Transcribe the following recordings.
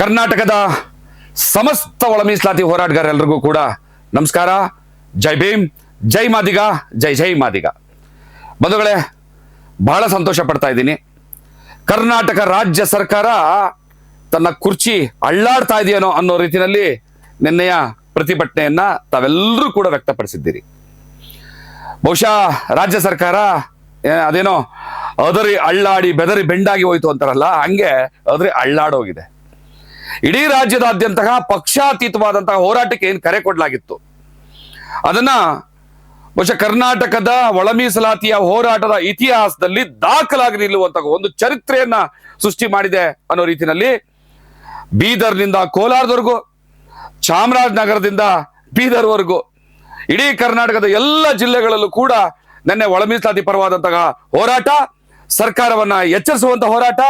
ಕರ್ನಾಟಕದ ಸಮಸ್ತ ಒಳ ಮೀಸಲಾತಿ ಹೋರಾಟಗಾರರೆಲ್ಲರಿಗೂ ಕೂಡ ನಮಸ್ಕಾರ. ಜೈ ಭೀಮ್, ಜೈ ಮಾದಿಗ, ಜೈ ಜೈ ಮಾದಿಗ. ಬಂಧುಗಳೇ, ಬಹಳ ಸಂತೋಷ ಪಡ್ತಾ ಇದ್ದೀನಿ. ಕರ್ನಾಟಕ ರಾಜ್ಯ ಸರ್ಕಾರ ತನ್ನ ಕುರ್ಚಿ ಅಳ್ಳಾಡ್ತಾ ಇದೆಯೇನೋ ಅನ್ನೋ ರೀತಿಯಲ್ಲಿ ನಿನ್ನೆಯ ಪ್ರತಿಭಟನೆಯನ್ನ ತಾವೆಲ್ಲರೂ ಕೂಡ ವ್ಯಕ್ತಪಡಿಸಿದ್ದೀರಿ. ಬಹುಶಃ ರಾಜ್ಯ ಸರ್ಕಾರ ಅದೇನೋ ಅದರಿ ಅಳ್ಳಾಡಿ ಬೆದರಿ ಬೆಂಡಾಗಿ ಹೋಯ್ತು ಅಂತಾರಲ್ಲ, ಹಂಗೆ ಅದರಿ ಅಳ್ಳಾಡೋಗಿದೆ. ಇಡೀ ರಾಜ್ಯದಾದ್ಯಂತಹ ಪಕ್ಷಾತೀತವಾದಂತಹ ಹೋರಾಟಕ್ಕೆ ಏನು ಕರೆ ಕೊಡಲಾಗಿತ್ತು? ಅದನ್ನ ಬಹುಶಃ ಕರ್ನಾಟಕದ ಒಳಮೀಸಲಾತಿಯ ಹೋರಾಟದ ಇತಿಹಾಸದಲ್ಲಿ ದಾಖಲಾಗಿ ನಿಲ್ಲುವಂತಹ ಒಂದು ಚರಿತ್ರೆಯನ್ನ ಸೃಷ್ಟಿ ಮಾಡಿದೆ ಅನ್ನೋ ರೀತಿಯಲ್ಲಿ ಬೀದರ್ನಿಂದ ಕೋಲಾರದವರೆಗೂ, ಚಾಮರಾಜನಗರದಿಂದ ಬೀದರ್ವರೆಗೂ, ಇಡೀ ಕರ್ನಾಟಕದ ಎಲ್ಲ ಜಿಲ್ಲೆಗಳಲ್ಲೂ ಕೂಡ ನಿನ್ನೆ ಒಳಮೀಸಲಾತಿ ಪರವಾದಂತಹ ಹೋರಾಟ, ಸರ್ಕಾರವನ್ನ ಎಚ್ಚರಿಸುವಂತಹ ಹೋರಾಟ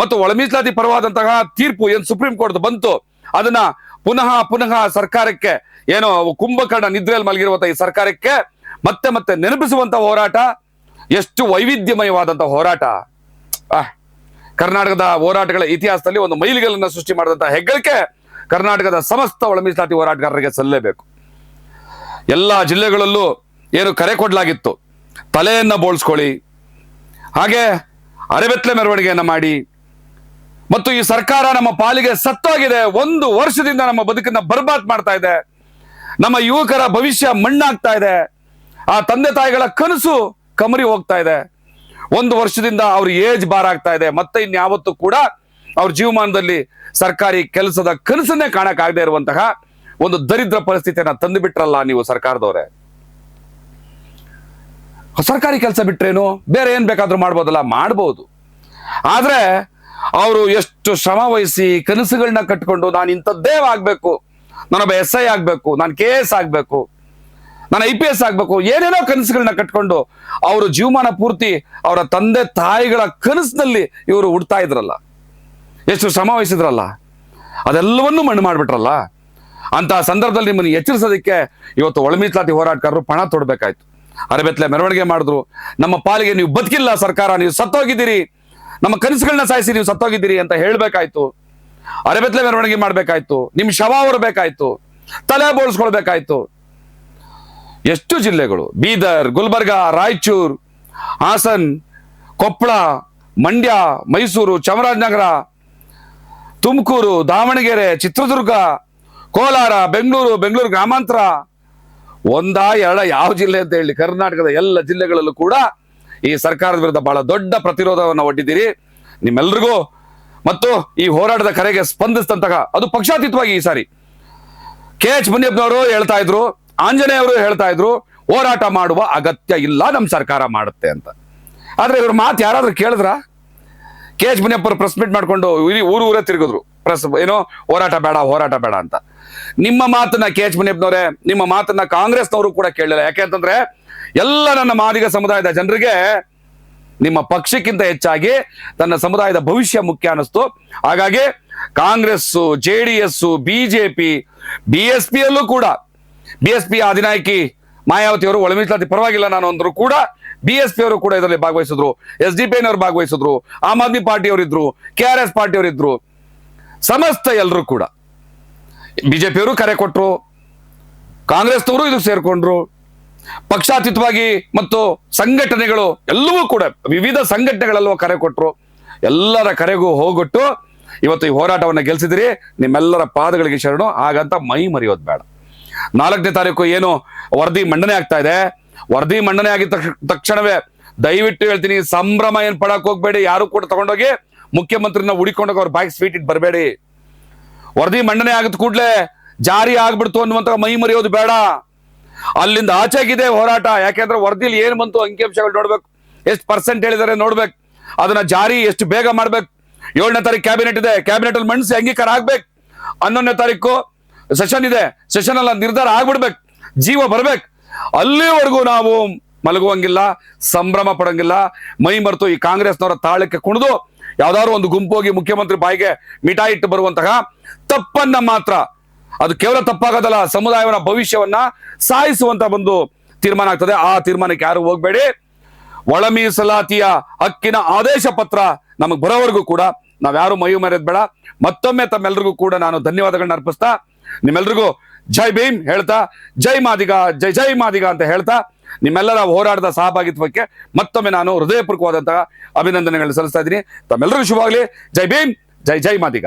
ಮತ್ತು ಒಳ ಮೀಸಲಾತಿ ಪರವಾದಂತಹ ತೀರ್ಪು ಏನು ಸುಪ್ರೀಂ ಕೋರ್ಟ್ ಬಂತು, ಅದನ್ನ ಪುನಃ ಪುನಃ ಸರ್ಕಾರಕ್ಕೆ ಏನೋ ಕುಂಭಕರ್ಣ ನಿದ್ರೆಯಲ್ಲಿ ಮಲಗಿರುವಂತಹ ಈ ಸರ್ಕಾರಕ್ಕೆ ಮತ್ತೆ ಮತ್ತೆ ನೆನಪಿಸುವಂತಹ ಹೋರಾಟ, ಎಷ್ಟು ವೈವಿಧ್ಯಮಯವಾದಂತಹ ಹೋರಾಟ. ಕರ್ನಾಟಕದ ಹೋರಾಟಗಳ ಇತಿಹಾಸದಲ್ಲಿ ಒಂದು ಮೈಲಿಗಲನ್ನ ಸೃಷ್ಟಿ ಮಾಡಿದಂತಹ ಹೆಗ್ಗಳಿಕೆ ಕರ್ನಾಟಕದ ಸಮಸ್ತ ಒಳ ಮೀಸಲಾತಿ ಹೋರಾಟಗಾರರಿಗೆ ಸಲ್ಲಲೇಬೇಕು ಎಲ್ಲ ಜಿಲ್ಲೆಗಳಲ್ಲೂ ಏನು ಕರೆ ಕೊಡಲಾಗಿತ್ತು. ತಲೆಯನ್ನ ಬೋಳ್ಸ್ಕೊಳ್ಳಿ. ಹಾಗೆ ಅರೆಬೆತ್ತಲೆ ಮೆರವಣಿಗೆಯನ್ನ ಮಾಡಿ. ಮತ್ತು ಈ ಸರ್ಕಾರ ನಮ್ಮ ಪಾಲಿಗೆ ಸತ್ತೋಗಿದೆ. ಒಂದು ವರ್ಷದಿಂದ ನಮ್ಮ ಬದುಕನ್ನ ಬರ್ಬಾದ್ ಮಾಡ್ತಾ ಇದೆ. ನಮ್ಮ ಯುವಕರ ಭವಿಷ್ಯ ಮಣ್ಣಾಗ್ತಾ ಇದೆ. ಆ ತಂದೆ ತಾಯಿಗಳ ಕನಸು ಕಮರಿ ಹೋಗ್ತಾ ಇದೆ. ಒಂದು ವರ್ಷದಿಂದ ಅವ್ರ ಏಜ್ ಬಾರ್ ಆಗ್ತಾ ಇದೆ. ಮತ್ತೆ ಇನ್ಯಾವತ್ತೂ ಕೂಡ ಅವ್ರ ಜೀವಮಾನದಲ್ಲಿ ಸರ್ಕಾರಿ ಕೆಲಸದ ಕನಸನ್ನೇ ಕಾಣಕ್ಕಾಗದೇ ಇರುವಂತಹ ಒಂದು ದರಿದ್ರ ಪರಿಸ್ಥಿತಿಯನ್ನ ತಂದು ಬಿಟ್ರಲ್ಲ ನೀವು ಸರ್ಕಾರದವರೇ. ಸರ್ಕಾರಿ ಕೆಲಸ ಬಿಟ್ರೇನು? ಬೇರೆ ಏನ್ ಬೇಕಾದ್ರೂ ಮಾಡ್ಬೋದಲ್ಲ? ಮಾಡ್ಬೋದು. ಆದ್ರೆ ಅವರು ಎಷ್ಟು ಶ್ರಮ ವಹಿಸಿ ಕನಸುಗಳನ್ನ ಕಟ್ಕೊಂಡು ನಾನು ಇಂಥದ್ದೇ ಆಗ್ಬೇಕು ನಾನೊಬ್ಬ ಎಸ್ ಐ ಆಗ್ಬೇಕು, ನಾನು ಕೆ ಎಸ್ ಆಗ್ಬೇಕು, ನಾನು ಐ ಪಿ ಎಸ್ ಆಗ್ಬೇಕು, ಏನೇನೋ ಕನಸುಗಳನ್ನ ಕಟ್ಕೊಂಡು ಅವರು ಜೀವಮಾನ ಪೂರ್ತಿ ಅವರ ತಂದೆ ತಾಯಿಗಳ ಕನಸಿನಲ್ಲಿ ಇವರು ಹುಡ್ತಾ ಇದ್ರಲ್ಲ. ಎಷ್ಟು ಶ್ರಮ ವಹಿಸಿದ್ರಲ್ಲ. ಅದೆಲ್ಲವನ್ನೂ ಮಣ್ಣು ಮಾಡ್ಬಿಟ್ರಲ್ಲ. ಅಂತ ಸಂದರ್ಭದಲ್ಲಿ ನಿಮ್ಮನ್ನು ಎಚ್ಚರಿಸೋದಕ್ಕೆ ಇವತ್ತು ಒಳಮೀಸಲಾತಿ ಹೋರಾಟಗಾರರು ಪಣ ತೊಡಬೇಕಾಯ್ತು. ಅರಬೆತ್ತಲೆ ಮೆರವಣಿಗೆ ಮಾಡಿದ್ರು. ನಮ್ಮ ಪಾಲಿಗೆ ನೀವು ಬದುಕಿಲ್ಲ ಸರ್ಕಾರ, ನೀವು ಸತ್ತೋಗಿದ್ದೀರಿ. ನಮ್ಮ ಕನಸುಗಳನ್ನ ಸಾಯಿಸಿ ನೀವು ಸತ್ತೋಗಿದ್ದೀರಿ ಅಂತ ಹೇಳ್ಬೇಕಾಯ್ತು. ಅರೆಬೆತ್ತಲೆ ಮೆರವಣಿಗೆ ಮಾಡ್ಬೇಕಾಯ್ತು. ನಿಮ್ ಶವ ಹೊರಬೇಕಾಯ್ತು. ತಲೆ ಬೋಳ್ಸ್ಕೊಳ್ಬೇಕಾಯ್ತು. ಎಷ್ಟು ಜಿಲ್ಲೆಗಳು? ಬೀದರ್, ಗುಲ್ಬರ್ಗ, ರಾಯಚೂರ್, ಹಾಸನ್ ಕೊಪ್ಪಳ ಮಂಡ್ಯ, ಮೈಸೂರು, ಚಾಮರಾಜನಗರ, ತುಮಕೂರು, ದಾವಣಗೆರೆ, ಚಿತ್ರದುರ್ಗ, ಕೋಲಾರ, ಬೆಂಗಳೂರು ಬೆಂಗಳೂರು ಗ್ರಾಮಾಂತರ. ಒಂದ ಎರಡ ಯಾವ ಜಿಲ್ಲೆ ಅಂತ ಹೇಳಿ ಕರ್ನಾಟಕದ ಎಲ್ಲ ಜಿಲ್ಲೆಗಳಲ್ಲೂ ಕೂಡ ಈ ಸರ್ಕಾರದ ವಿರುದ್ಧ ಬಹಳ ದೊಡ್ಡ ಪ್ರತಿರೋಧವನ್ನು ಒಡ್ಡಿದ್ದೀರಿ. ನಿಮ್ಮೆಲ್ರಿಗೂ ಮತ್ತು ಈ ಹೋರಾಟದ ಕರೆಗೆ ಸ್ಪಂದಿಸಿದಂತಹ, ಅದು ಪಕ್ಷಾತೀತವಾಗಿ ಈ ಸಾರಿ. ಕೆ ಎಚ್ ಮುನಿಯಪ್ಪನವರು ಹೇಳ್ತಾ ಇದ್ರು ಆಂಜನೇಯ ಅವರು ಹೇಳ್ತಾ ಇದ್ರು, ಹೋರಾಟ ಮಾಡುವ ಅಗತ್ಯ ಇಲ್ಲ ನಮ್ಮ ಸರ್ಕಾರ ಮಾಡುತ್ತೆ ಅಂತ. ಆದ್ರೆ ಇವ್ರ ಮಾತು ಯಾರಾದ್ರೂ ಕೇಳಿದ್ರ? ಕೆ ಎಚ್ ಮುನಿಯಪ್ಪರು ಪ್ರೆಸ್ ಮೀಟ್ ಮಾಡ್ಕೊಂಡು ಊರು ಊರೇ ತಿರುಗಿದ್ರು. ಪ್ರೆಸ್ ಏನೋ ಹೋರಾಟ ಬೇಡ ಹೋರಾಟ ಬೇಡ ಅಂತ. ನಿಮ್ಮ ಮಾತನ್ನ ಕೆ ಎಚ್ ಮುನಿಯಪ್ಪನವರೇ, ನಿಮ್ಮ ಮಾತನ್ನ ಕಾಂಗ್ರೆಸ್ನವರು ಕೂಡ ಕೇಳಲಿಲ್ಲ. ಯಾಕೆಂತಂದ್ರೆ ಎಲ್ಲ ನನ್ನ ಮಾದಿಗ ಸಮುದಾಯದ ಜನರಿಗೆ ನಿಮ್ಮ ಪಕ್ಷಕ್ಕಿಂತ ಹೆಚ್ಚಾಗಿ ತನ್ನ ಸಮುದಾಯದ ಭವಿಷ್ಯ ಮುಖ್ಯ ಅನ್ನಿಸ್ತು. ಹಾಗಾಗಿ Congress J D S BJP B S ಪಿಯಲ್ಲೂ ಕೂಡ, ಬಿ ಎಸ್ ಪಿ ಅಧಿನಾಯಕಿ ಮಾಯಾವತಿ ಅವರು ಒಳಮೀಸಲಾತಿ ಪರವಾಗಿಲ್ಲ ನಾನು ಅಂದ್ರು ಕೂಡ ಬಿ ಎಸ್ ಪಿ ಅವರು ಕೂಡ ಇದರಲ್ಲಿ ಭಾಗವಹಿಸಿದ್ರು. ಎಸ್ ಡಿ ಪಿ ಭಾಗವಹಿಸಿದ್ರು. ಆಮ್ ಆದ್ಮಿ ಪಾರ್ಟಿ ಅವರಿದ್ರು ಕೆ ಆರ್ ಎಸ್ ಪಾರ್ಟಿ ಅವರಿದ್ರು ಸಮಸ್ತ ಎಲ್ಲರೂ ಕೂಡ. ಬಿಜೆಪಿಯವರು ಕರೆ ಕೊಟ್ರು. ಕಾಂಗ್ರೆಸ್ನವರು ಇದಕ್ಕೆ ಸೇರ್ಕೊಂಡ್ರು. ಪಕ್ಷಾತೀತವಾಗಿ ಮತ್ತು ಸಂಘಟನೆಗಳು ಎಲ್ಲವೂ ಕೂಡ ವಿವಿಧ ಸಂಘಟನೆಗಳಲ್ಲೂ ಕರೆ ಕೊಟ್ಟರು ಎಲ್ಲರ ಕರೆಗೂ ಹೋಗೊಟ್ಟು ಇವತ್ತು ಈ ಹೋರಾಟವನ್ನು ಗೆಲ್ಸಿದಿರಿ. ನಿಮ್ಮೆಲ್ಲರ ಪಾದಗಳಿಗೆ ಶರಣು. ಹಾಗಂತ ಮೈ ಮರೆಯೋದು ಬೇಡ. ನಾಲ್ಕನೇ ತಾರೀಕು ಏನು ವರದಿ ಮಂಡನೆ ಆಗ್ತಾ ಇದೆ. ವರದಿ ಮಂಡನೆ ಆಗಿದ ತಕ್ಷ- ತಕ್ಷಣವೇ ದಯವಿಟ್ಟು ಹೇಳ್ತೀನಿ, ಸಂಭ್ರಮ ಏನ್ ಪಡಕ್ ಹೋಗ್ಬೇಡಿ. ಯಾರು ಕೂಡ ತಗೊಂಡೋಗಿ ಮುಖ್ಯಮಂತ್ರಿನ ಉಡಿಕೊಂಡೋಗಿ ಅವ್ರ ಬಾಯಿಗೆ ಸ್ವೀಟ್ ಇಟ್ಟು ಬರಬೇಡಿ. ವರದಿ ಮಂಡನೆ ಆಗದ ಕೂಡಲೇ ಜಾರಿ ಆಗ್ಬಿಡ್ತು ಅನ್ನುವಂತ ಮೈ ಮರೆಯೋದು ಬೇಡ. ಅಲ್ಲಿಂದ ಆಚೆಗಿದೆ ಹೋರಾಟ. ಯಾಕೆಂದ್ರೆ ವರದಿಲಿ ಏನು ಬಂತು ಅಂಕಿಅಂಶಗಳು ನೋಡ್ಬೇಕು. ಎಷ್ಟು ಪರ್ಸೆಂಟ್ ಹೇಳಿದ್ದಾರೆ ನೋಡ್ಬೇಕು. ಅದನ್ನ ಜಾರಿ ಎಷ್ಟು ಬೇಗ ಮಾಡ್ಬೇಕು. ಏಳನೇ ತಾರೀಕು ಕ್ಯಾಬಿನೆಟ್ ಇದೆ. ಕ್ಯಾಬಿನೆಟ್ ಅಲ್ಲಿ ಮಂಡಿಸಿ ಅಂಗೀಕಾರ ಆಗ್ಬೇಕು. ಹನ್ನೊಂದನೇ ತಾರೀಕು ಸೆಷನ್ ಇದೆ. ಸೆಷನ್ ಅಲ್ಲ, ನಿರ್ಧಾರ ಆಗ್ಬಿಡ್ಬೇಕು. ಜೀವ ಬರ್ಬೇಕು. ಅಲ್ಲಿವರೆಗೂ ನಾವು ಮಲಗುವಂಗಿಲ್ಲ, ಸಂಭ್ರಮ ಪಡಂಗಿಲ್ಲ. ಮೈ ಮರೆತು ಈ ಕಾಂಗ್ರೆಸ್ನವರ ತಾಳಕ್ಕೆ ಕುಣಿದು ಯಾವ್ದಾದ್ರು ಒಂದು ಗುಂಪು ಹೋಗಿ ಮುಖ್ಯಮಂತ್ರಿ ಬಾಯಿಗೆ ಮಿಠಾಯಿ ಇಟ್ಟು ಬರುವಂತಹ ತಪ್ಪನ್ನ ಮಾತ್ರ ಅದು ಕೇವಲ ತಪ್ಪಾಗೋದಲ್ಲ ಸಮುದಾಯವನ್ನ ಭವಿಷ್ಯವನ್ನ ಸಾಯಿಸುವಂತ ಒಂದು ತೀರ್ಮಾನ ಆಗ್ತದೆ. ಆ ತೀರ್ಮಾನಕ್ಕೆ ಯಾರು ಹೋಗ್ಬೇಡಿ. ಒಳ ಮೀಸಲಾತಿಯ ಹಕ್ಕಿನ ಆದೇಶ ಪತ್ರ ನಮಗೆ ಬರೋವರೆಗೂ ಕೂಡ ನಾವ್ಯಾರು ಮೈ ಮರೆಯದ್ ಬೇಡ. ಮತ್ತೊಮ್ಮೆ ತಮ್ಮೆಲ್ರಿಗೂ ಕೂಡ ನಾನು ಧನ್ಯವಾದಗಳನ್ನ ಅರ್ಪಿಸ್ತಾ, ನಿಮ್ಮೆಲ್ರಿಗೂ ಜೈ ಭೀಮ್ ಹೇಳ್ತಾ, ಜೈ ಮಾದಿಗ, ಜೈ ಜೈ ಮಾದಿಗ ಅಂತ ಹೇಳ್ತಾ, ನಿಮ್ಮೆಲ್ಲರ ಹೋರಾಟದ ಸಹಭಾಗಿತ್ವಕ್ಕೆ ಮತ್ತೊಮ್ಮೆ ನಾನು ಹೃದಯಪೂರ್ವಕವಾದಂತಹ ಅಭಿನಂದನೆಗಳನ್ನು ಸಲ್ಲಿಸ್ತಾ ಇದ್ದೀನಿ. ತಮ್ಮೆಲ್ಲರಿಗೂ ಶುಭವಾಗಲಿ. ಜೈ ಭೀಮ್, ಜೈ ಜೈ ಮಾದಿಗ.